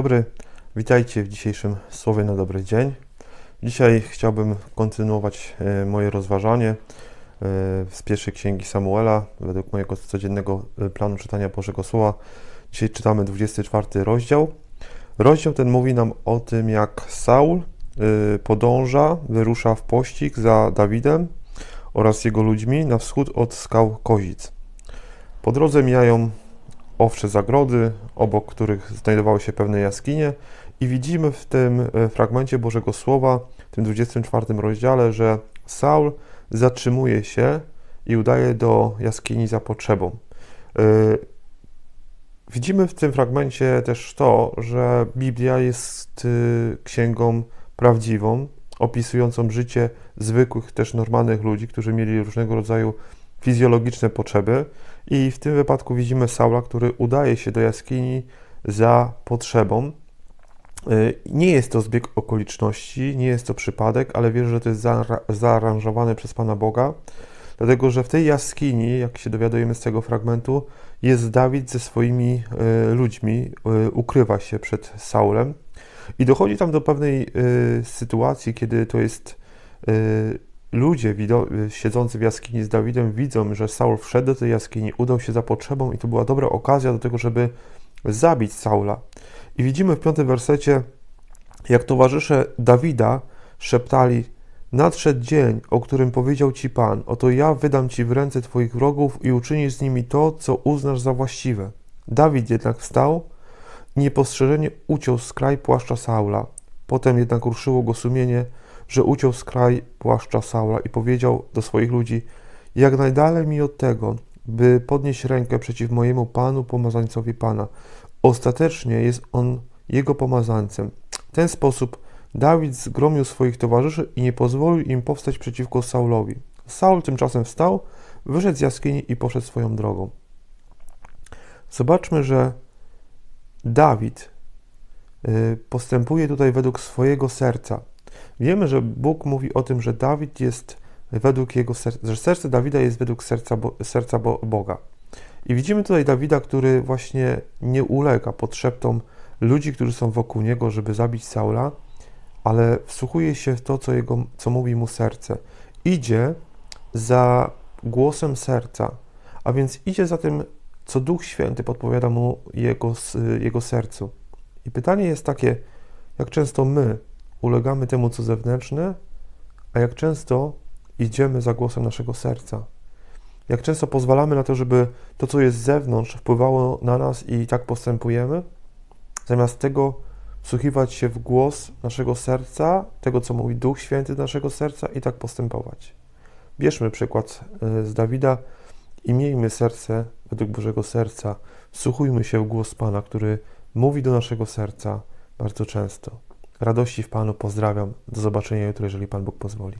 dobry, witajcie w dzisiejszym Słowie na dobry dzień. Dzisiaj chciałbym kontynuować e, moje rozważanie e, z pierwszej księgi Samuela, według mojego codziennego e, planu czytania Bożego Słowa. Dzisiaj czytamy 24 rozdział. Rozdział ten mówi nam o tym, jak Saul podąża, wyrusza w pościg za Dawidem oraz jego ludźmi na wschód od skał Kozic. Po drodze mijają owcze zagrody, obok których znajdowały się pewne jaskinie, i widzimy w tym e, fragmencie Bożego Słowa, w tym 24 rozdziale, że Saul zatrzymuje się i udaje do jaskini za potrzebą. E, widzimy w tym fragmencie też to, że Biblia jest e, księgą prawdziwą, opisującą życie zwykłych, też normalnych ludzi, którzy mieli różnego rodzaju fizjologiczne potrzeby. I w tym wypadku widzimy Saula, który udaje się do jaskini za potrzebą. Y, nie jest to zbieg okoliczności, nie jest to przypadek, ale wierzę, że to jest zaaranżowane przez Pana Boga, dlatego że w tej jaskini, jak się dowiadujemy z tego fragmentu, jest Dawid ze swoimi y, ludźmi, y, ukrywa się przed Saulem i dochodzi tam do pewnej sytuacji, kiedy to jest ludzie siedzący w jaskini z Dawidem widzą, że Saul wszedł do tej jaskini, udał się za potrzebą i to była dobra okazja do tego, żeby zabić Saula. I widzimy w piątym wersecie, jak towarzysze Dawida szeptali: Nadszedł dzień, o którym powiedział ci Pan: Oto ja wydam ci w ręce twoich wrogów i uczynisz z nimi to, co uznasz za właściwe. Dawid jednak wstał i niepostrzeżenie uciął skraj płaszcza Saula. Potem jednak ruszyło go sumienie, że uciął skraj płaszcza Saula i powiedział do swoich ludzi: Jak najdalej mi od tego, by podnieść rękę przeciw mojemu panu, pomazańcowi pana. Ostatecznie jest on jego pomazańcem. W ten sposób Dawid zgromił swoich towarzyszy i nie pozwolił im powstać przeciwko Saulowi. Saul tymczasem wstał, wyszedł z jaskini i poszedł swoją drogą. Zobaczmy, że Dawid y, postępuje tutaj według swojego serca. Wiemy, że Bóg mówi o tym, że Dawid jest według jego serca, że serce Dawida jest według serca, serca Boga. I widzimy tutaj Dawida, który właśnie nie ulega podszeptom ludzi, którzy są wokół niego, żeby zabić Saula, ale wsłuchuje się w to, co, jego, co mówi mu serce. Idzie za głosem serca, a więc idzie za tym, co Duch Święty podpowiada mu jego, jego sercu. I pytanie jest takie, jak często my ulegamy temu, co zewnętrzne, a jak często idziemy za głosem naszego serca. Jak często pozwalamy na to, żeby to, co jest z zewnątrz, wpływało na nas i tak postępujemy, zamiast tego wsłuchiwać się w głos naszego serca, tego, co mówi Duch Święty naszego serca i tak postępować. Bierzmy przykład e, z Dawida i miejmy serce według Bożego serca. Wsłuchujmy się w głos Pana, który mówi do naszego serca bardzo często. Radości w Panu pozdrawiam. Do zobaczenia jutro, jeżeli Pan Bóg pozwoli.